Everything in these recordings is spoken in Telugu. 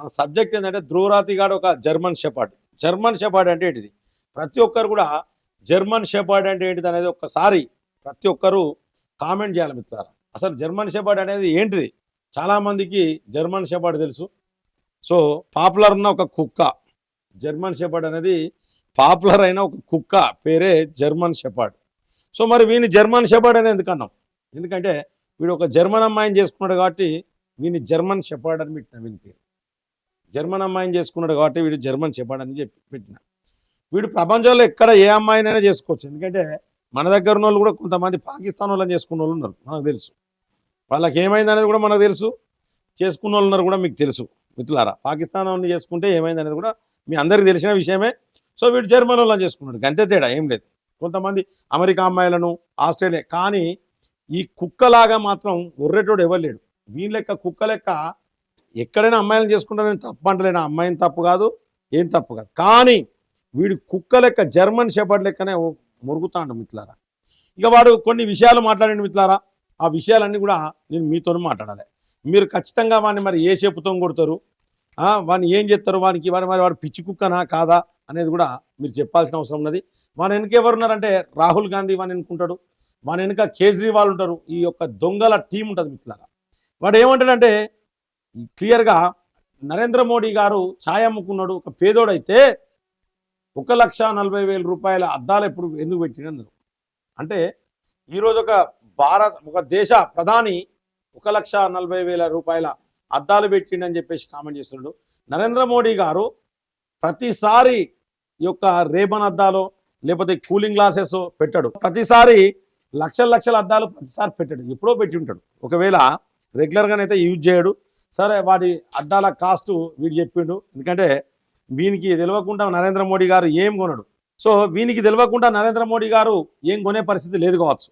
మన సబ్జెక్ట్ ఏంటంటే ధ్రువరాతి గాడు ఒక జర్మన్ షెపార్డ్. జర్మన్ షెపార్డ్ అంటే ఏంటిది? ప్రతి ఒక్కరు కూడా జర్మన్ షెపర్డ్ అంటే ఏంటిది అనేది ఒక్కసారి ప్రతి ఒక్కరు కామెంట్ చేయాలి మిత్రులారా. అసలు జర్మన్ షెపర్డ్ అనేది ఏంటిది? చాలామందికి జర్మన్ షెపర్డ్ తెలుసు. సో పాపులర్ ఉన్న ఒక కుక్క. జర్మన్ షెపర్డ్ అనేది పాపులర్ అయిన ఒక కుక్క పేరే జర్మన్ షెపార్డ్. సో మరి వీని జర్మన్ షెపర్డ్ అనేది ఎందుకన్నాం ఎందుకంటే వీడు ఒక జర్మన్ అమ్మాయిని చేసుకున్నాడు కాబట్టి వీని జర్మన్ షెపర్డ్ అని పెట్టిన వీని పేరు. జర్మన్ అమ్మాయిని చేసుకున్నాడు కాబట్టి వీడు జర్మన్ చెప్పాడని చెప్పి పెట్టిన. వీడు ప్రపంచంలో ఎక్కడ ఏ అమ్మాయినైనా చేసుకోవచ్చు. ఎందుకంటే మన దగ్గర ఉన్న వాళ్ళు కూడా కొంతమంది పాకిస్తాన్ వాళ్ళని చేసుకున్న వాళ్ళు ఉన్నారు. మనకు తెలుసు. వాళ్ళకి ఏమైందనేది కూడా మనకు తెలుసు. చేసుకున్న వాళ్ళు ఉన్నారు కూడా మీకు తెలుసు. మిత్రులారా పాకిస్తాన్ వాళ్ళని చేసుకుంటే ఏమైందనేది కూడా మీ అందరికీ తెలిసిన విషయమే. సో వీడు జర్మన్ వాళ్ళని చేసుకున్నాడు. అంతే తేడా ఏం లేదు. కొంతమంది అమెరికా అమ్మాయిలను ఆస్ట్రేలియా కానీ ఈ కుక్కలాగా మాత్రం ఉర్రెటోడు ఎవరు లేడు. వీళ్ళ లెక్క కుక్క లెక్క ఎక్కడైనా అమ్మాయిలను చేసుకుంటానని తప్పు అంటలేను. అమ్మాయిని తప్పు కాదు ఏం తప్పు కాదు. కానీ వీడు కుక్క లెక్క జర్మన్ షెపర్డ్ లెక్కనే మురుగుతాడు మిత్రులారా. ఇక వాడు కొన్ని విషయాలు మాట్లాడండి మిత్రులారా. ఆ విషయాలన్నీ కూడా నేను మీతో మాట్లాడాలి. మీరు ఖచ్చితంగా వాడిని మరి ఏ చెప్పుతో కొడతారు? వాడిని ఏం చేస్తారు? వానికి వాడి మరి వాడు పిచ్చి కుక్కనా కాదా అనేది కూడా మీరు చెప్పాల్సిన అవసరం ఉన్నది. వాని వెనక ఎవరు ఉన్నారంటే రాహుల్ గాంధీ వాని ఎన్నుకుంటాడు వాని వెనుక కేజ్రీవాల్ ఉంటారు. ఈ యొక్క దొంగల టీం ఉంటుంది మిత్రులారా. వాడు ఏమంటాడంటే క్లియర్గా నరేంద్ర మోడీ గారు ఛాయ్ అమ్ముకున్నాడు ఒక పేదోడైతే ఒక లక్ష నలభై వేల రూపాయల అద్దాలు ఎప్పుడు ఎందుకు పెట్టినందు అంటే ఈరోజు ఒక భారత ఒక దేశ ప్రధాని ఒక లక్ష నలభై వేల రూపాయల అద్దాలు పెట్టిండని చెప్పేసి కామెంట్ చేస్తున్నాడు. నరేంద్ర మోడీ గారు ప్రతిసారి ఈ యొక్క రేబన్ అద్దాలు లేకపోతే కూలింగ్ గ్లాసెస్ పెట్టాడు. ప్రతిసారి లక్షల లక్షల అద్దాలు ప్రతిసారి పెట్టాడు. ఎప్పుడో పెట్టి ఉంటాడు ఒకవేళ రెగ్యులర్గానైతే యూజ్ చేయడు. సరే వాటి అద్దాల కాస్ట్ వీడు చెప్పిండు. ఎందుకంటే వీనికి తెలియకుండా నరేంద్ర మోడీ గారు ఏం కొనడు. సో వీనికి తెలియకుండా నరేంద్ర మోడీ గారు ఏం కొనే పరిస్థితి లేదు కావచ్చు.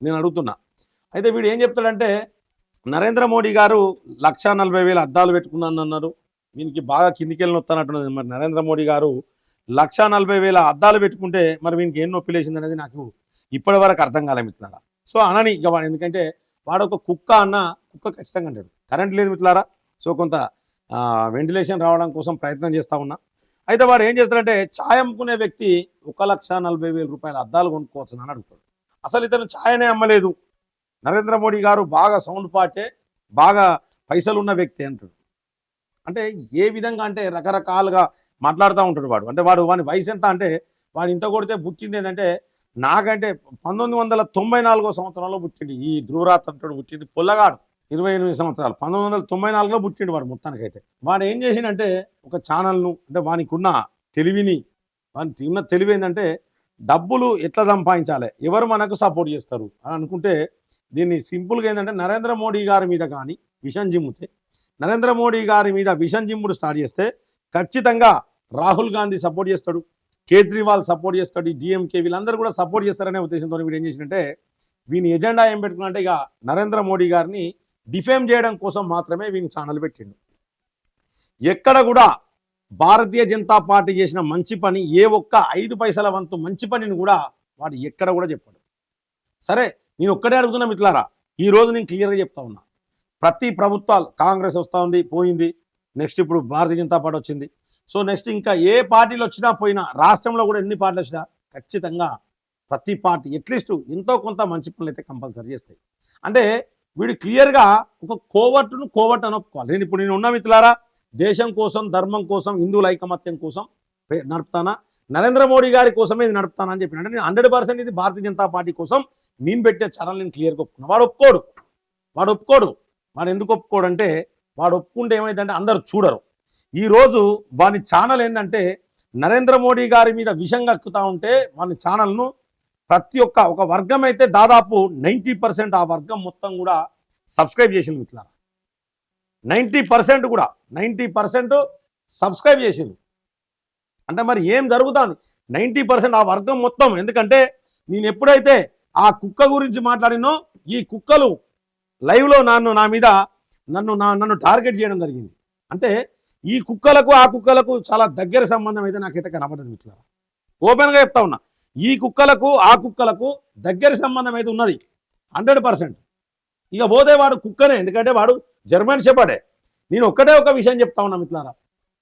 నేను అడుగుతున్నా. అయితే వీడు ఏం చెప్తాడంటే నరేంద్ర మోడీ గారు లక్ష నలభై వేల అద్దాలు పెట్టుకున్నాను అన్నారు. వీనికి బాగా కిందికి వెళ్ళి వస్తానట్టున్నది మరి నరేంద్ర మోడీ గారు లక్ష నలభై వేల అద్దాలు పెట్టుకుంటే మరి వీనికి ఏం నొప్పి లేచింది అనేది నాకు ఇప్పటి వరకు అర్థం కాలే సో అనని ఇక వాడు ఎందుకంటే వాడు ఒక కుక్క అన్న కుక్క ఖచ్చితంగా అంటాడు. కరెంట్ లేదు మిట్లారా సో కొంత వెంటిలేషన్ రావడం కోసం ప్రయత్నం చేస్తూ ఉన్నా. అయితే వాడు ఏం చేస్తాడంటే ఛాయ్ అమ్ముకునే వ్యక్తి ఒక లక్ష నలభై వేల రూపాయల అద్దాలు కొనుక్కోవచ్చు అని అడుగుతాడు. అసలు ఇతను ఛాయనే అమ్మలేదు. నరేంద్ర మోడీ గారు బాగా సౌండ్ పాటే బాగా పైసలు ఉన్న వ్యక్తి అంటాడు. అంటే ఏ విధంగా అంటే రకరకాలుగా మాట్లాడుతూ ఉంటాడు వాడు. అంటే వాడు వాని వయసు ఎంత అంటే వాడు ఇంత కొడితే పుట్టింది ఏంటంటే నాకంటే పంతొమ్మిది వందల తొంభై నాలుగో సంవత్సరంలో పుట్టిండు ఈ ధ్రువరాత్ అంటాడు పుట్టింది పొల్లగాడు. ఇరవై ఎనిమిది సంవత్సరాలు. పంతొమ్మిది వందల తొంభై నాలుగులో పుట్టిండు వాడు మొత్తానికైతే. వాడు ఏం చేసిండంటే ఒక ఛానల్ను అంటే వానికి ఉన్న తెలివిని వానికి ఉన్న తెలివి ఏంటంటే డబ్బులు ఎట్లా సంపాదించాలి? ఎవరు మనకు సపోర్ట్ చేస్తారు? అని అనుకుంటే దీన్ని సింపుల్గా ఏంటంటే నరేంద్ర మోడీ గారి మీద కానీ విషం జిమ్ముతే నరేంద్ర మోడీ గారి మీద విషం జిమ్ముడు స్టార్ట్ చేస్తే ఖచ్చితంగా రాహుల్ గాంధీ సపోర్ట్ చేస్తాడు కేజ్రీవాల్ సపోర్ట్ చేస్తాడు డిఎంకే వీళ్ళందరూ కూడా సపోర్ట్ చేస్తారనే ఉద్దేశంతో వీడు ఏం చేసిందంటే వీని ఎజెండా ఏం పెట్టుకున్నట్టే ఇక నరేంద్ర మోడీ గారిని డిఫేమ్ చేయడం కోసం మాత్రమే వీని ఛానల్ పెట్టిండు. ఎక్కడ కూడా భారతీయ జనతా పార్టీ చేసిన మంచి పని ఏ ఒక్క ఐదు పైసల వంతు మంచి పనిని కూడా వాడు ఎక్కడ కూడా చెప్పాడు. సరే నేను ఒక్కడే అడుగుతున్నా మిత్రులారా ఈ రోజు నేను క్లియర్గా చెప్తా ఉన్నా. ప్రతి ప్రభుత్వాలు కాంగ్రెస్ వస్తూ ఉంది పోయింది నెక్స్ట్ ఇప్పుడు భారతీయ జనతా పార్టీ వచ్చింది. సో నెక్స్ట్ ఇంకా ఏ పార్టీలు వచ్చినా పోయినా రాష్ట్రంలో కూడా ఎన్ని పార్టీలు వచ్చినా ఖచ్చితంగా ప్రతి పార్టీ అట్లీస్ట్ ఎంతో కొంత మంచి పనులు అయితే కంపల్సరీ చేస్తాయి. అంటే వీడు క్లియర్గా ఒక కోవట్టును కోవట్ అని ఒప్పుకోవాలి. నేను ఇప్పుడు నేను ఉన్న మిత్రులారా దేశం కోసం ధర్మం కోసం హిందువుల ఐకమత్యం కోసం నడుపుతానా? నరేంద్ర మోడీ గారి కోసమే ఇది నడుపుతానని చెప్పిన అంటే నేను హండ్రెడ్ ఇది భారతీయ జనతా పార్టీ కోసం నేను పెట్టే ఛానల్ నేను క్లియర్గా ఒప్పుకున్నా. వాడు ఒప్పుకోడు. వాడు ఒప్పుకోడు. వాడు ఎందుకు ఒప్పుకోడు అంటే వాడు ఒప్పుకుంటే ఏమైందంటే అందరు చూడరు. ఈరోజు వాని ఛానల్ ఏంటంటే నరేంద్ర మోడీ గారి మీద విషం కక్కుతా ఉంటే వాని ఛానల్ను ప్రతి ఒక్క ఒక వర్గం అయితే దాదాపు నైంటీ పర్సెంట్ ఆ వర్గం మొత్తం కూడా సబ్స్క్రైబ్ చేసింది మిత్రులారా. నైంటీ పర్సెంట్ కూడా నైంటీ పర్సెంట్ సబ్స్క్రైబ్ చేసింది. అంటే మరి ఏం జరుగుతుంది? నైంటీ పర్సెంట్ ఆ వర్గం మొత్తం ఎందుకంటే నేను ఎప్పుడైతే ఆ కుక్క గురించి మాట్లాడినో ఈ కుక్కలు లైవ్లో నన్ను నా మీద నన్ను నా నన్ను టార్గెట్ చేయడం జరిగింది. అంటే ఈ కుక్కలకు ఆ కుక్కలకు చాలా దగ్గర సంబంధం అయితే నాకైతే కనపడదు మిత్రులారా. ఓపెన్గా చెప్తా ఉన్నా ఈ కుక్కలకు ఆ కుక్కలకు దగ్గర సంబంధం అయితే ఉన్నది. Hundred percent. ఇక పోతే వాడు కుక్కనే ఎందుకంటే వాడు జర్మన్ చెప్పాడే నేను ఒక్కటే ఒక విషయం చెప్తా ఉన్నా మిత్రులారా.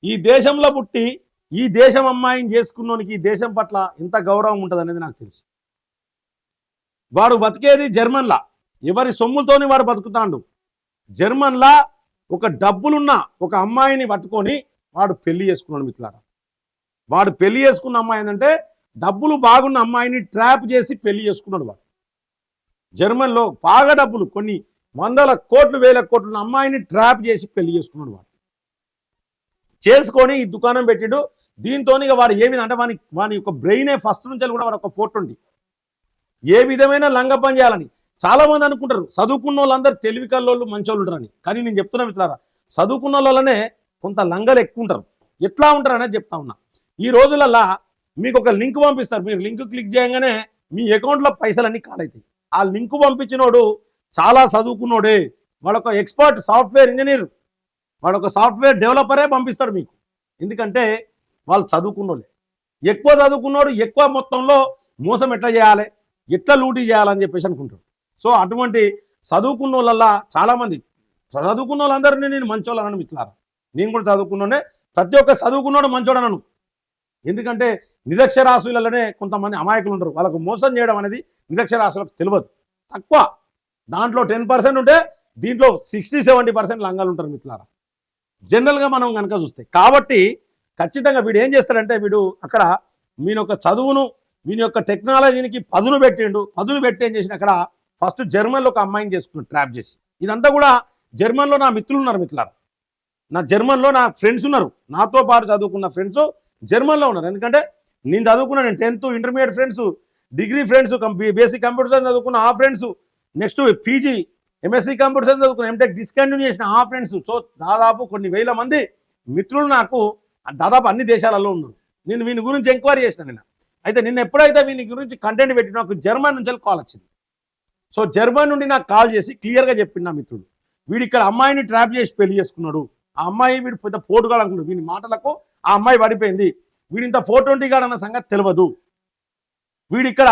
ఈ దేశంలో పుట్టి ఈ దేశం అమ్మాయిని చేసుకున్నోనికి ఈ దేశం పట్ల ఎంత గౌరవం ఉంటుంది అనేది నాకు తెలుసు. వాడు బతికేది జర్మన్లా. ఎవరి సొమ్ములతోని వాడు బతుకుతాడు. జర్మన్లా ఒక డబ్బులున్న ఒక అమ్మాయిని పట్టుకొని వాడు పెళ్ళి చేసుకున్నాడు మిత్రులారా. వాడు పెళ్ళి చేసుకున్న అమ్మాయి ఏంటంటే డబ్బులు బాగున్న అమ్మాయిని ట్రాప్ చేసి పెళ్ళి చేసుకున్నాడు వాడు. జర్మన్లో బాగా డబ్బులు కొన్ని వందల కోట్లు వేల కోట్ల అమ్మాయిని ట్రాప్ చేసి పెళ్ళి చేసుకున్నాడు వాడు. చేసుకొని ఈ దుకాణం పెట్టిడు. దీంతో ఇక వాడు ఏమి అంటే వాని వాని యొక్క బ్రెయినే ఫస్ట్ నుంచి కూడా వాడు ఒక ఫోటో ఉంది. ఏ విధమైన లంగ పని చేయాలని చాలామంది అనుకుంటారు. చదువుకున్న వాళ్ళందరూ తెలివి కల్లోళ్ళు మంచోళ్ళు ఉంటారని. కానీ నేను చెప్తున్నా మిత్రులారా చదువుకున్న వాళ్ళనే కొంత లంగలు ఎక్కువ ఉంటారు. ఎట్లా ఉంటారు అనేది చెప్తా ఉన్నా. ఈ రోజులల్లా మీకు ఒక లింక్ పంపిస్తారు. మీరు లింక్ క్లిక్ చేయగానే మీ అకౌంట్లో పైసలన్నీ కాలవుతాయి ఆ లింక్ పంపించినోడు చాలా చదువుకున్నోడే. వాడొక ఎక్స్పర్ట్ సాఫ్ట్వేర్ ఇంజనీర్. వాడొక సాఫ్ట్వేర్ డెవలపరే పంపిస్తాడు మీకు. ఎందుకంటే వాళ్ళు చదువుకున్నోళ్ళే. ఎక్కువ చదువుకున్నాడు ఎక్కువ మొత్తంలో మోసం ఎట్లా చేయాలి? ఎట్లా లూటీ చేయాలని చెప్పేసి అనుకుంటాడు. సో అటువంటి చదువుకున్న వాళ్ళల్లా చాలామంది చదువుకున్న వాళ్ళందరినీ నేను మంచోళ్ళనని మిత్రులారా? నేను కూడా చదువుకున్నానే ప్రతి ఒక్క చదువుకున్నాడు మంచోడనను. ఎందుకంటే నిరక్షరాశులలోనే కొంతమంది అమాయకులు ఉంటారు వాళ్ళకు మోసం చేయడం అనేది నిరక్షరాస్యులకు తెలియదు. తక్కువ. దాంట్లో టెన్ పర్సెంట్ ఉంటే దీంట్లో సిక్స్టీ సెవెంటీ పర్సెంట్ లంగాలు ఉంటారు మిత్రులారా. జనరల్గా మనం కనుక చూస్తే కాబట్టి ఖచ్చితంగా వీడు ఏం చేస్తాడంటే వీడు అక్కడ వీని యొక్క చదువును వీని యొక్క టెక్నాలజీనికి పదును పెట్టిండు. పదును పెట్టి ఏం చేసిన అక్కడ ఫస్ట్ జర్మన్లో ఒక అమ్మాయిని చేసుకున్నాడు ట్రాప్ చేసి. ఇదంతా కూడా జర్మన్లో నా మిత్రులు ఉన్నారు మిత్రులారా. నా జర్మన్లో నా ఫ్రెండ్స్ ఉన్నారు. నాతో పాటు చదువుకున్న ఫ్రెండ్స్ జర్మన్లో ఉన్నారు. ఎందుకంటే నేను చదువుకున్నా నేను tenth intermediate friends degree friends basic computer science చదువుకున్న ఆ friends next PG MSc computer science చదువుకున్న ఎంటెక్ డిస్కంటిన్యూ చేసిన ఆ ఫ్రెండ్స్ సో దాదాపు కొన్ని వేల మంది మిత్రులు నాకు దాదాపు అన్ని దేశాలలో ఉన్నారు. నేను వీని గురించి ఎంక్వైరీ చేసిన నేను అయితే నిన్న ఎప్పుడైతే వీని గురించి కంటెంట్ పెట్టి నాకు జర్మన్ నుంచి కాల్ వచ్చింది. సో జర్మన్ నుండి నాకు కాల్ చేసి క్లియర్గా చెప్పింది నా మిత్రుడు. వీడు ఇక్కడ అమ్మాయిని ట్రాప్ చేసి పెళ్ళి చేసుకున్నాడు. ఆ అమ్మాయి వీడు పెద్ద పోటుగా అనుకున్నాడు వీని మాటలకు ఆ అమ్మాయి పడిపోయింది. వీడింత ఇంత ఫోర్ ట్వంటీ గాడు అన్న సంగతి తెలియదు వీడిక్కడ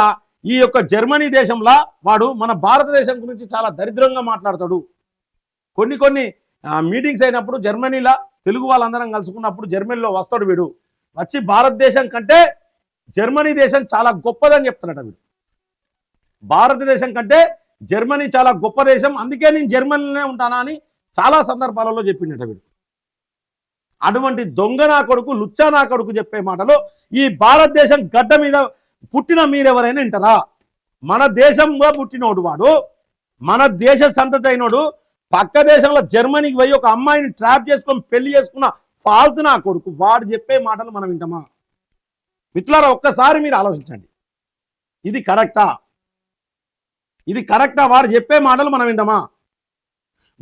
ఈ యొక్క జర్మనీ దేశంలో వాడు మన భారతదేశం గురించి చాలా దరిద్రంగా మాట్లాడతాడు. కొన్ని కొన్ని మీటింగ్స్ అయినప్పుడు జర్మనీలో తెలుగు వాళ్ళందరం కలుసుకున్నప్పుడు జర్మనీలో వస్తాడు వీడు. వచ్చి భారతదేశం కంటే జర్మనీ దేశం చాలా గొప్పదని చెప్తున్నాడు వీడు. భారతదేశం కంటే జర్మనీ చాలా గొప్ప దేశం అందుకే నేను జర్మనీలోనే ఉంటానా అని చాలా సందర్భాలలో చెప్పిండట వీడు. అటువంటి దొంగ నా కొడుకు లుచ్చా నా కొడుకు చెప్పే మాటలు ఈ భారతదేశం గడ్డ మీద పుట్టిన మీరెవరైనా వింటారా? మన దేశంగా పుట్టినోడు వాడు మన దేశ సంతతి అయినోడు పక్క దేశంలో జర్మనీకి పోయి ఒక అమ్మాయిని ట్రాప్ చేసుకొని పెళ్ళి చేసుకున్న ఫాల్తు నా కొడుకు వాడు చెప్పే మాటలు మనం వింటామా? మిత్రులారా ఒక్కసారి మీరు ఆలోచించండి. ఇది కరెక్టా? ఇది కరెక్టా? వాడు చెప్పే మాటలు మనం విందామా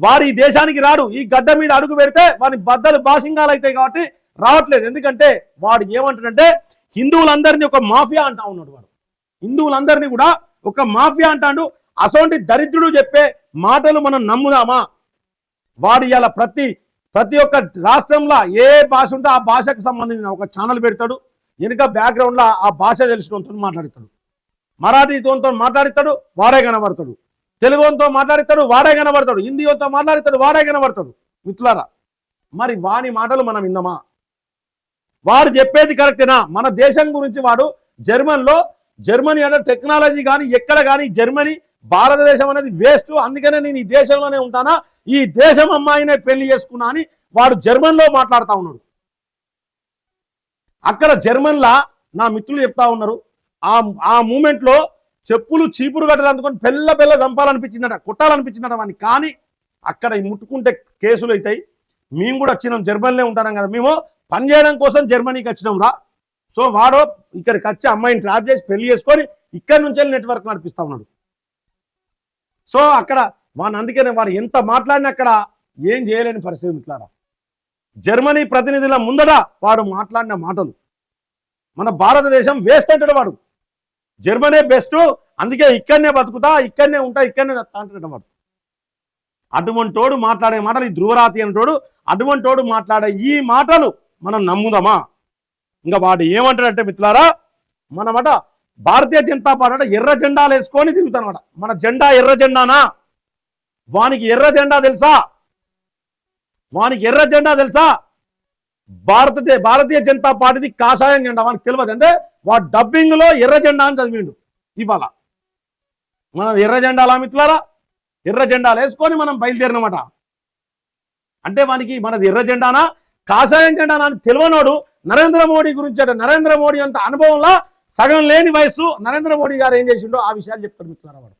వాడు ఈ దేశానికి రాడు. ఈ గడ్డ మీద అడుగు పెడితే వాడి బద్దలు బాసింగాలు అవుతాయి కాబట్టి రావట్లేదు. ఎందుకంటే వాడు ఏమంటాడంటే హిందువులందరినీ ఒక మాఫియా అంటా ఉన్నాడు వాడు. హిందువులందరినీ కూడా ఒక మాఫియా అంటాడు. అసోంటి దరిద్రుడు చెప్పే మాటలు మనం నమ్ముదామా? వాడు ఇలా ప్రతి ప్రతి ఒక్క రాష్ట్రంలో ఏ భాష ఉంటే ఆ భాషకు సంబంధించిన ఒక ఛానల్ పెడతాడు. వెనుక బ్యాక్గ్రౌండ్లో ఆ భాష తెలిసిన మాట్లాడతాడు. మరాఠీతో మాట్లాడతాడు. వాడే కనబడతాడు. తెలుగుతో మాట్లాడతాడు వాడే కనబడతాడు. హిందీతో మాట్లాడతాడు వాడే కనబడతాడు. మిత్రులారా మరి వాని మాటలు మనం విందామా? వాడు చెప్పేది కరెక్టేనా? మన దేశం గురించి వాడు జర్మన్లో జర్మనీ అంటే టెక్నాలజీ కానీ ఎక్కడ కానీ జర్మనీ భారతదేశం అనేది వేస్ట్. అందుకనే నేను ఈ దేశంలోనే ఉంటానా? ఈ దేశం అమ్మాయినే పెళ్ళి చేసుకున్నా అని వాడు జర్మన్లో మాట్లాడుతూ ఉన్నాడు. అక్కడ జర్మన్లా నా మిత్రులు చెప్తా ఉన్నారు. ఆ ఆ మూమెంట్లో చెప్పులు చీపురు గడ్డలు అందుకొని పెళ్ళ పెళ్ళ చంపాలనిపించిందట కొట్టాలనిపించిందట వాడిని కానీ అక్కడ ముట్టుకుంటే కేసులు అవుతాయి. మేము కూడా వచ్చినాం జర్మనీలో ఉంటాం కదా. మేము పని చేయడం కోసం జర్మనీకి వచ్చినాం రా. సో వాడు ఇక్కడికి వచ్చి అమ్మాయిని ట్రాప్ చేసి పెళ్ళి చేసుకొని ఇక్కడి నుంచి నెట్వర్క్ నడిపిస్తా ఉన్నాడు. సో అక్కడ వాడిని అందుకనే వాడు ఎంత మాట్లాడినా అక్కడ ఏం చేయలేని పరిస్థితి ఇట్లారా జర్మనీ ప్రతినిధుల ముందట వాడు మాట్లాడిన మాటలు. మన భారతదేశం వేస్ట్ అంటాడు వాడు. జర్మనీ బెస్ట్ అందుకే ఇక్కడనే బతుకుతా ఇక్కడనే ఉంటా ఇక్కడనే చస్తా అటువంటి వాడు మాట్లాడే మాటలు ఈ ధ్రువరాతి అంటోడు అటువంటోడు మాట్లాడే ఈ మాటలు మనం నమ్ముదామా? ఇంకా వాడు ఏమంటాడంటే మిత్రులారా మనమాట భారతీయ జనతా పార్టీ ఎర్ర జెండాలు వేసుకొని తిరుగుతానమాట మన జెండా ఎర్ర జెండానా? వానికి ఎర్ర జెండా తెలుసా? వానికి ఎర్ర జెండా తెలుసా? భారతదేశ భారతీయ జనతా పార్టీది కాషాయం జెండా వానికి తెలియదు. అంటే వాడు డబ్బింగ్లో ఎర్ర జెండా అని చదివిండు. ఇవాళ. మన ఎర్ర జెండాలా మిత్రులారా? ఎర్ర జెండాలు వేసుకొని మనం బయలుదేరినమాట. అంటే మనకి మనది ఎర్ర జెండానా? కాషాయం జెండానా అని తెలియనోడు నరేంద్ర మోడీ గురించి అంటే నరేంద్ర మోడీ అంత అనుభవంలో సగం లేని వయసు నరేంద్ర మోడీ గారు ఏం చేసిండో ఆ విషయాలు చెప్తాడు మిత్రులారా వాడు.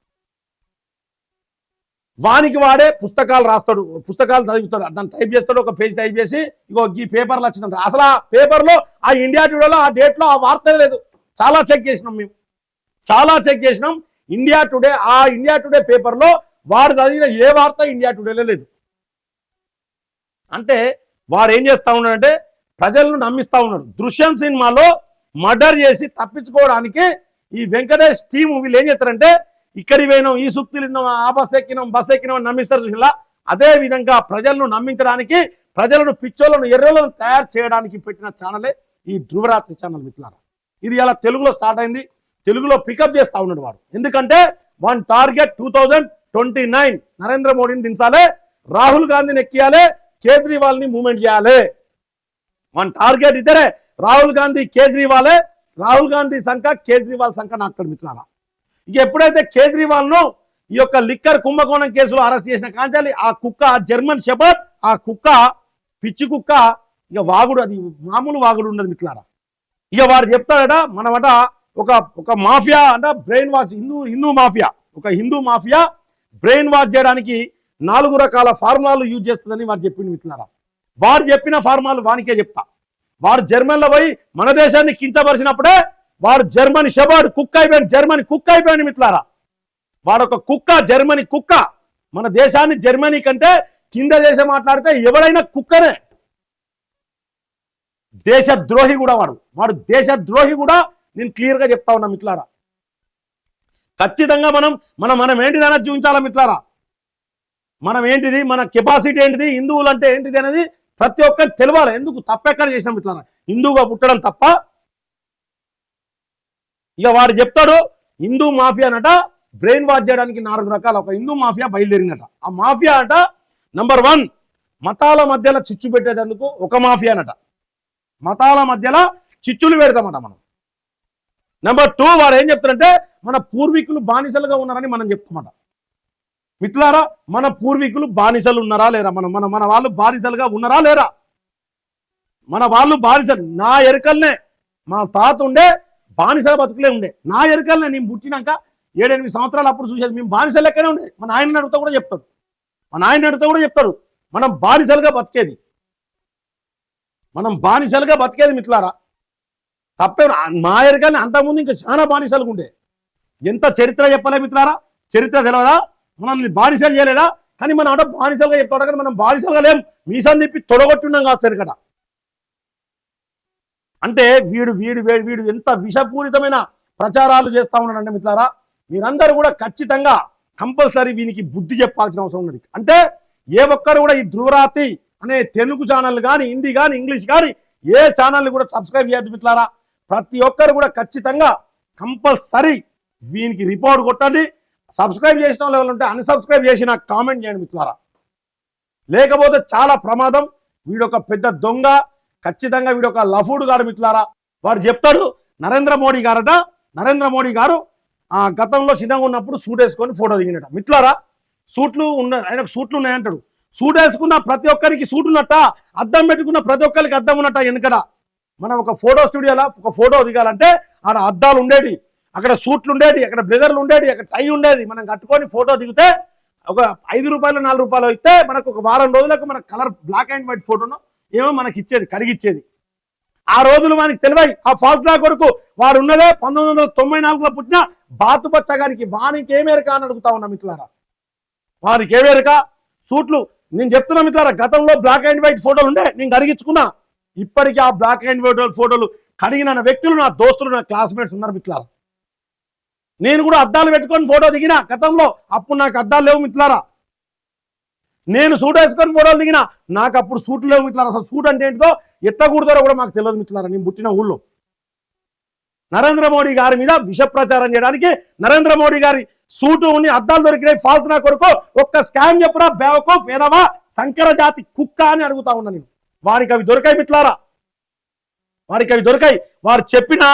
వానికి వాడే పుస్తకాలు రాస్తాడు. పుస్తకాలు చదువుతాడు దాన్ని టైప్ చేస్తాడు ఒక పేజ్ టైప్ చేసి ఇగో ఈ పేపర్లు వచ్చిందంట. అసలు ఆ పేపర్లో ఆ ఇండియా టుడేలో ఆ డేట్లో ఆ వార్త లేదు. చాలా చెక్ చేసినాం మేము. చాలా చెక్ చేసినాం. ఇండియా టుడే ఆ ఇండియా టుడే పేపర్లో వాడు చదివిన ఏ వార్త ఇండియా టుడేలో లేదు. అంటే వారు ఏం చేస్తా ఉన్నాడంటే ప్రజలను నమ్మిస్తూ ఉన్నాడు. దృశ్యం సినిమాలో మర్డర్ చేసి తప్పించుకోవడానికి ఈ వెంకటేష్ టీం వీళ్ళు ఏం చేస్తారంటే ఇక్కడికి పోయినాం ఈ సూక్తులు విన్నాం ఆ బస్ ఎక్కినాం బస్ ఎక్కినాం నమ్మిస్తారు చూసిలా అదే విధంగా ప్రజలను నమ్మించడానికి ప్రజలను పిచ్చోలను ఎర్రలను తయారు చేయడానికి పెట్టిన ఛానలే ఈ ధృవరాత్రి ఛానల్ మిత్రులారా. ఇది ఇలా తెలుగులో స్టార్ట్ అయింది. తెలుగులో పికప్ చేస్తా ఉన్నాడు వాడు. ఎందుకంటే one target two thousand twenty nine Narendra మోడీని దించాలి రాహుల్ గాంధీని ఎక్కియాలి కేజ్రీవాల్ని మూమెంట్ చేయాలి. వన్ టార్గెట్ ఇద్దరే రాహుల్ గాంధీ కేజ్రీవాలే రాహుల్ గాంధీ సంఖ కేజ్రీవాల్ సంఖ నాకు మిత్రులారా. ఇక ఎప్పుడైతే కేజ్రీవాల్ను ఈ యొక్క లిక్కర్ కుంభకోణం కేసులో అరెస్ట్ చేసిన కాంచాలి ఆ కుక్క జర్మన్ షెపర్డ్ ఆ కుక్క పిచ్చి కుక్క ఇక వాగుడు అది మామూలు వాగుడు ఉండదు మిట్లారా ఇక వాడు చెప్తాడట మనమట ఒక ఒక మాఫియా అంట brain wash Hindu Hindu mafia ఒక హిందూ మాఫియా బ్రెయిన్ వాష్ చేయడానికి నాలుగు రకాల ఫార్ములాలు యూజ్ చేస్తుందని వాడు చెప్పింది మిట్లారా వాడు చెప్పిన ఫార్ములాలు వానికే చెప్తా. వాడు జర్మన్లో పోయి మన దేశాన్ని కించపరిచినప్పుడే వాడు జర్మనీ షెబర్డ్ కుక్ అయిపోయాడు జర్మనీ కుక్ అయిపోయాడు మిత్రులారా. వాడు ఒక కుక్క జర్మనీ కుక్క. మన దేశాన్ని జర్మనీ కంటే కింద దేశం మాట్లాడితే ఎవడైనా కుక్కనే. దేశద్రోహి కూడా వాడు. వాడు దేశద్రోహి కూడా నేను క్లియర్గా చెప్తా ఉన్నా మిత్రులారా. ఖచ్చితంగా మనం మనం మనం ఏంటిదైనా చూపించాలా మిత్రులారా? మనం ఏంటిది మన కెపాసిటీ ఏంటిది హిందువులు అంటే ఏంటిది అనేది ప్రతి ఒక్కరు తెలవాలి. ఎందుకు? తప్పెక్కడ చేసినాం మిత్రులారా? హిందువుగా పుట్టడం తప్ప ఇక వాడు చెప్తాడు హిందూ మాఫియా అనట బ్రెయిన్ వాష్ చేయడానికి నాలుగు రకాల ఒక హిందూ మాఫియా బయలుదేరిందట. ఆ మాఫియా అట నంబర్ వన్ మతాల మధ్యలో చిచ్చు పెట్టేటందుకు ఒక మాఫియా అనట మతాల మధ్యలో చిచ్చులు పెడతామట మనం. నెంబర్ టూ వాడు ఏం చెప్తారంటే మన పూర్వీకులు బానిసలుగా ఉన్నారని మనం చెప్తామట. మిత్రులారా మన పూర్వీకులు బానిసలు ఉన్నారా లేరా? మనం మన మన వాళ్ళు బానిసలుగా ఉన్నారా లేరా? మన వాళ్ళు బానిసలు నా ఎరుకల్నే. మా తాత ఉండే బానిసల బతుకులే ఉండే. నా ఎరుకల్నే నేను పుట్టినాక ఏడెనిమిది సంవత్సరాలు అప్పుడు చూసేది. మేము బానిసల లెక్కనే ఉండే. మా నాయన అడుగుతా కూడా చెప్తాడు. మా నాయన అడుగుతా కూడా చెప్తాడు. మనం బానిసలుగా బతికేది. మనం బానిసలుగా బతికేది మిత్రులారా. తప్పే మా ఎరకల్ని అంతకుముందు ఇంకా చాలా బానిసలుగా ఉండే. ఎంత చరిత్ర చెప్పలే మిత్రులారా? చరిత్ర తెలియదా మనల్ని బానిసలు చేయలేదా? కానీ మనం అంటే బానిసలుగా చెప్తాడు కానీ మనం బానిసలుగా లేం. మీసం తిప్పి తొడగొట్టున్నాం కాదు సరికడా. అంటే వీడు వీడు వీడు వీడు ఎంత విషపూరితమైన ప్రచారాలు చేస్తా ఉన్నాడంటే మిత్రులారా? మీరందరూ కూడా ఖచ్చితంగా కంపల్సరీ వీనికి బుద్ధి చెప్పాల్సిన అవసరం ఉన్నది. అంటే ఏ ఒక్కరు కూడా ఈ ధ్రువరాతి అనే తెలుగు ఛానల్ కానీ హిందీ కానీ ఇంగ్లీష్ కానీ ఏ ఛానల్ని కూడా సబ్స్క్రైబ్ చేయద్దు మిత్రులారా? ప్రతి ఒక్కరు కూడా ఖచ్చితంగా కంపల్సరీ వీనికి రిపోర్ట్ కొట్టండి. సబ్స్క్రైబ్ చేసిన వాళ్ళు ఎవరు ఉంటే అన్సబ్స్క్రైబ్ చేసి నాకు కామెంట్ చేయండి మిత్రులారా. లేకపోతే చాలా ప్రమాదం. వీడొక పెద్ద దొంగ ఖచ్చితంగా వీడొక లఫూడు గారు మిత్రులారా. వాడు చెప్తాడు నరేంద్ర మోడీ గారట నరేంద్ర మోడీ గారు ఆ గతంలో చిన్నగా ఉన్నప్పుడు సూట్ వేసుకొని ఫోటో దిగినట. మిత్రులారా సూట్లు ఉన్న ఆయనకు సూట్లు ఉన్నాయంటాడు. సూట్ వేసుకున్న ప్రతి ఒక్కరికి సూట్ ఉన్నట్ట అద్దం పెట్టుకున్న ప్రతి ఒక్కరికి అద్దం ఉన్నట్ట వెనకడ మనం ఒక ఫోటో స్టూడియోలో ఒక ఫోటో దిగాలంటే ఆడ అద్దాలు ఉండేవి అక్కడ సూట్లు ఉండేవి అక్కడ బ్లెజర్లు ఉండేవి అక్కడ టై ఉండేది. మనం కట్టుకొని ఫోటో దిగితే ఒక ఐదు రూపాయలు నాలుగు రూపాయలు ఇస్తే మనకు ఒక వారం రోజులకు మన కలర్ బ్లాక్ అండ్ వైట్ ఫోటోను ఏమో మనకి ఇచ్చేది కడిగిచ్చేది ఆ రోజులు మనకి తెలివై ఆ ఫాల్ట్లా కొరకు వాడు ఉన్నదే పంతొమ్మిది వందల తొంభై నాలుగులో పుట్టిన బాతు గారికి వానికి ఏమేరక అని అడుగుతా ఉన్నా మిత్రులారా? వారికి ఏమేరక సూట్లు నేను చెప్తున్నా మిత్రులారా గతంలో బ్లాక్ అండ్ వైట్ ఫోటోలు ఉండే నేను కడిగించుకున్నా ఇప్పటికీ ఆ బ్లాక్ అండ్ వైట్ ఫోటోలు కడిగిన వ్యక్తులు నా దోస్తులు నా క్లాస్మేట్స్ ఉన్నారు మిత్రులారా. నేను కూడా అద్దాలు పెట్టుకొని ఫోటో దిగిన గతంలో అప్పుడు నాకు అద్దాలు లేవు మిత్రులారా. నేను సూట్ వేసుకొని ఫోటోలు దిగిన నాకు అప్పుడు సూట్లు లేవు మిత్రులారా. అసలు సూట్ అంటే ఏంటో ఎట్లా కూడతారో కూడా మాకు తెలియదు మిత్రులారా. నేను పుట్టిన ఊళ్ళో. నరేంద్ర మోడీ గారి మీద విష ప్రచారం చేయడానికి నరేంద్ర మోడీ గారి సూటు ఉన్ని అద్దాలు దొరికినాయి. ఫాల్తు నా కొడుకు ఒక్క స్కామ్ చెప్పురా బేవకో వేదవా సంకర జాతి కుక్క అని అడుగుతా ఉన్నా నేను. వారికి అవి దొరికాయి మిట్లారా వారికి అవి దొరికాయి. వారు చెప్పిన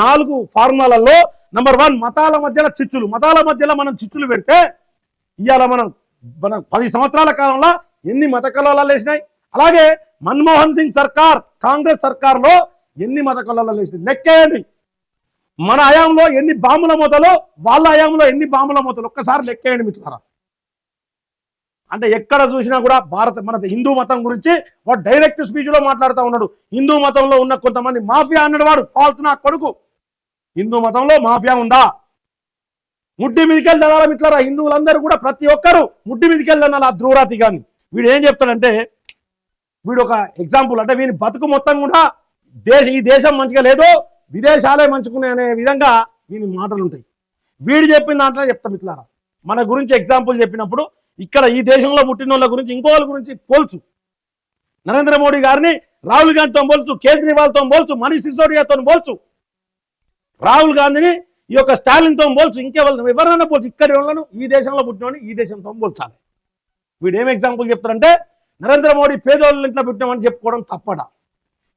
నాలుగు ఫార్ములాలలో నంబర్ వన్ మతాల మధ్యలో చిచ్చులు. మతాల మధ్యలో మనం చిచ్చులు పెడితే ఇవాళ మనం మన పది సంవత్సరాల కాలంలో ఎన్ని మత కళాలు వేసినాయి అలాగే మన్మోహన్ సింగ్ సర్కార్ కాంగ్రెస్ సర్కార్లో ఎన్ని మత కళాలు వేసినాయి లెక్కేయండి. మన హయాంలో ఎన్ని బాంబుల మూతలు? వాళ్ళ హయాంలో ఎన్ని బాంబుల మూతలు? ఒక్కసారి లెక్కేయండి మిత్రులారా. అంటే ఎక్కడ చూసినా కూడా భారత మన హిందూ మతం గురించి వాడు డైరెక్ట్ స్పీచ్లో మాట్లాడుతూ ఉన్నాడు. హిందూ మతంలో ఉన్న కొంతమంది మాఫియా అన్నాడు వాడు ఫాల్త్ నా కొడుకు. హిందూ మతంలో మాఫియా ఉందా? ముడ్డి మీదకెళ్ళి తినాలి మిత్రులారా హిందువులందరూ కూడా ప్రతి ఒక్కరు ముడ్డి మీదకెళ్ళి తినాలి ఆ ధ్రువరాతి గాని వీడు ఏం చెప్తాడంటే వీడు ఒక ఎగ్జాంపుల్ అంటే వీని బతుకు మొత్తం కూడా దేశ ఈ దేశం మంచిగా లేదు విదేశాలే మంచుకునే అనే విధంగా వీని మాటలు ఉంటాయి వీడు చెప్పిన దాంట్లో చెప్తాం ఇట్లారా. మన గురించి ఎగ్జాంపుల్ చెప్పినప్పుడు ఇక్కడ ఈ దేశంలో పుట్టిన వాళ్ళ గురించి ఇంకోళ్ళ గురించి పోల్చు. నరేంద్ర మోడీ గారిని రాహుల్ గాంధీతో పోల్చు కేజ్రీవాల్తో పోల్చు మనీష్ సిసోడియాతో పోల్చు. రాహుల్ గాంధీని ఈ యొక్క స్టాలిన్తో పోల్చు ఇంకెవరు ఎవరైనా పోల్చు ఇక్కడి వాళ్ళను ఈ దేశంలో పుట్టినవాడిని ఈ దేశంతో పోల్చాలి. వీడు ఏం ఎగ్జాంపుల్ చెప్తారంటే నరేంద్ర మోడీ పేదోళ్ళ ఇంట్లో పుట్టినామని చెప్పుకోవడం తప్పడా.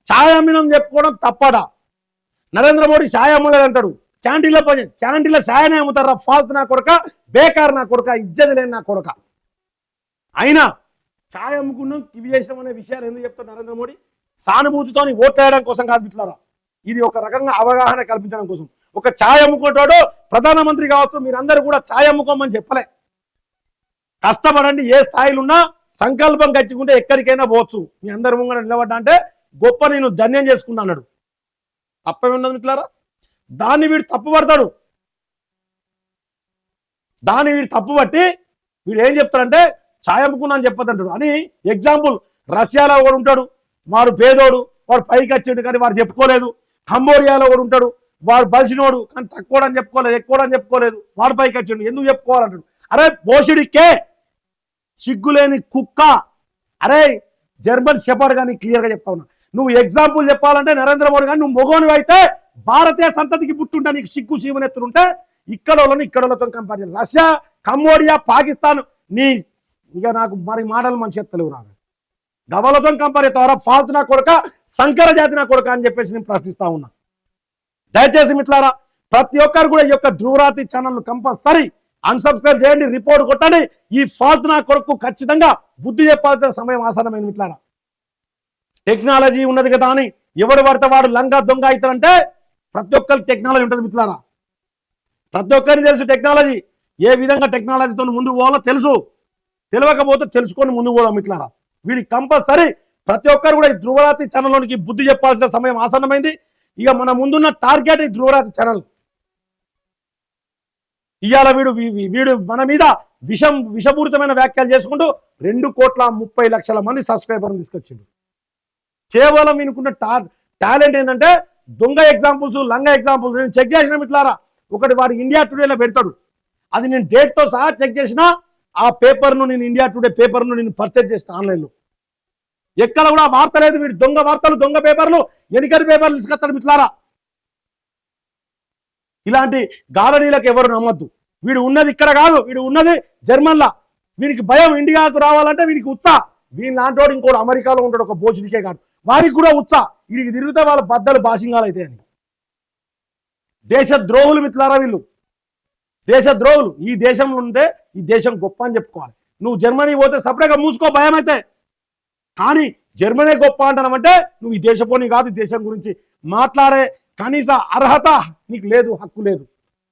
ఛాయ్ అమ్మినం చెప్పుకోవడం తప్పడా. నరేంద్ర మోడీ ఛాయ్ అమ్మలేదు అంటాడు. క్యాంటీన్లో పని క్యాంటీన్లో ఛాయనే అమ్ముతారా? ఫాల్త్ నా కొడక బేకార్ నా కొడక ఇజ్జతి లేని నా కొడక. అయినా ఛాయ్ అమ్ముకున్నాం ఇవి చేసాం అనే విషయాలు ఎందుకు చెప్తాడు నరేంద్ర మోడీ? సానుభూతితో ఓట్లేయడం కోసం కాదు మిట్లారా ఇది ఒక రకంగా అవగాహన కల్పించడం కోసం. ఒక ఛాయ్ అమ్ముకుంటాడు ప్రధానమంత్రి కావచ్చు మీరందరూ కూడా ఛాయ్ అమ్ముకోమని చెప్పలే. కష్టపడండి ఏ స్థాయిలో ఉన్నా సంకల్పం కట్టుకుంటే ఎక్కడికైనా పోవచ్చు. మీ అందరి ముంగడ నిలబడ్డా అంటే గొప్ప నేను ధన్యం చేసుకున్నా అన్నాడు. తప్పేమున్నది మిట్లారా దాన్ని వీడు తప్పుపడతాడు. దాన్ని వీడు తప్పుపట్టి వీడు ఏం చెప్తాడంటే ఛాయ్ అమ్ముకున్నా అని చెప్పదంటాడు అని ఎగ్జాంపుల్ రష్యాలో ఒకడు ఉంటాడు వాడు పేదోడు వాడు పైకి వచ్చాడు కానీ వారు చెప్పుకోలేదు. కంబోడియాలో ఒకడు ఉంటాడు వాడు బలిసినోడు కానీ తక్కువ అని చెప్పుకోలేదు ఎక్కువ అని చెప్పుకోలేదు. వాడు పైకి వచ్చిండు ఎందుకు చెప్పుకోవాలంటాడు? అరే పోషుడికే సిగ్గులేని కుక్క. అరే జర్మన్ షెపర్డ్ కానీ క్లియర్గా చెప్తా ఉన్నా. నువ్వు ఎగ్జాంపుల్ చెప్పాలంటే నరేంద్ర మోడీ కానీ నువ్వు మొగోని అయితే భారతీయ సంతతికి పుట్టుంటా నీకు సిగ్గు సీమనెత్తుంటే ఇక్కడ వాళ్ళని ఇక్కడ వాళ్ళతో కంపేర్ చేయాలి. రష్యా కంబోడియా పాకిస్తాన్ నీ ఇక నాకు మరి మాటలు మంచి ఎత్తలేవు నాకు. గవలతో కంపేర్ చేస్తావరా? ఫాల్తు నా కొడుక? శంకర జాతి నా కొడుక అని చెప్పేసి నేను ప్రశ్నిస్తా ఉన్నా. దయచేసి మిట్లారా ప్రతి ఒక్కరు కూడా ఈ యొక్క ధ్రువరాతి ఛానల్ కంపల్సరీ అన్సబ్స్క్రైబ్ చేయండి రిపోర్ట్ కొట్టండి. ఈ ఫాల్త్ నా కొరకు ఖచ్చితంగా బుద్ధి చెప్పాల్సిన సమయం ఆసనమైన మిట్లారా టెక్నాలజీ ఉన్నది కదా అని ఎవడు పడితే వాడు లంగా దొంగ అవుతారంటే ప్రతి ఒక్కరికి టెక్నాలజీ ఉంటుంది మిట్లారా ప్రతి ఒక్కరికి తెలుసు టెక్నాలజీ. ఏ విధంగా టెక్నాలజీతో ముందుకు పోవాలో తెలుసు. తెలియకపోతే తెలుసుకొని ముందుకు పోదాం మిట్లారా వీడి కంపల్సరీ ప్రతి ఒక్కరు కూడా ఈ ధ్రువరాతి ఛానల్లోనికి బుద్ధి చెప్పాల్సిన సమయం ఆసన్నమైంది. ఇక మన ముందున్న టార్గెట్ ఈ ధ్రువరాతి ఛానల్ ఇవాళ వీడు వీడు మన మీద విషం విషపూరితమైన వ్యాఖ్యలు చేసుకుంటూ రెండు కోట్ల ముప్పై లక్షల మంది సబ్స్క్రైబర్ని తీసుకొచ్చిండు. కేవలం వీనుకున్న టా టాలెంట్ ఏంటంటే దొంగ ఎగ్జాంపుల్స్ లంగ ఎగ్జాంపుల్స్ నేను చెక్ చేసిన ఇట్లారా ఒకటి వాడు ఇండియా టుడేలో పెడతాడు. అది నేను డేట్తో సహా చెక్ చేసిన ఆ పేపర్ను నేను ఇండియా టుడే పేపర్ను నేను పర్చేజ్ చేసిన ఆన్లైన్లో ఎక్కడ కూడా వార్త లేదు. వీడు దొంగ వార్తలు దొంగ పేపర్లు ఎనికరి పేపర్లు తీసుకొస్తాడు మిట్లారా ఇలాంటి గాలడీలకు ఎవరు నమ్మద్దు. వీడు ఉన్నది ఇక్కడ కాదు వీడు ఉన్నది జర్మన్లా. వీనికి భయం ఇండియాకు రావాలంటే వీనికి ఉత్సా. వీని లాంటి వాడు ఇంకోటి అమెరికాలో ఉంటాడు ఒక భోజనికే కాదు. వారికి కూడా ఉత్సా. వీడికి తిరిగితే వాళ్ళ బద్దలు బాసింగాలు అవుతాయని దేశ ద్రోహులు మిత్రులారా వీళ్ళు. దేశ ద్రోహులు. ఈ దేశంలో ఉంటే ఈ దేశం గొప్ప అని చెప్పుకోవాలి. నువ్వు జర్మనీ పోతే సపరేట్గా మూసుకో భయం అయితే కానీ జర్మనీ గొప్ప అంటానంటే నువ్వు ఈ దేశపోని కాదు దేశం గురించి మాట్లాడే కనీస అర్హత నీకు లేదు హక్కు లేదు.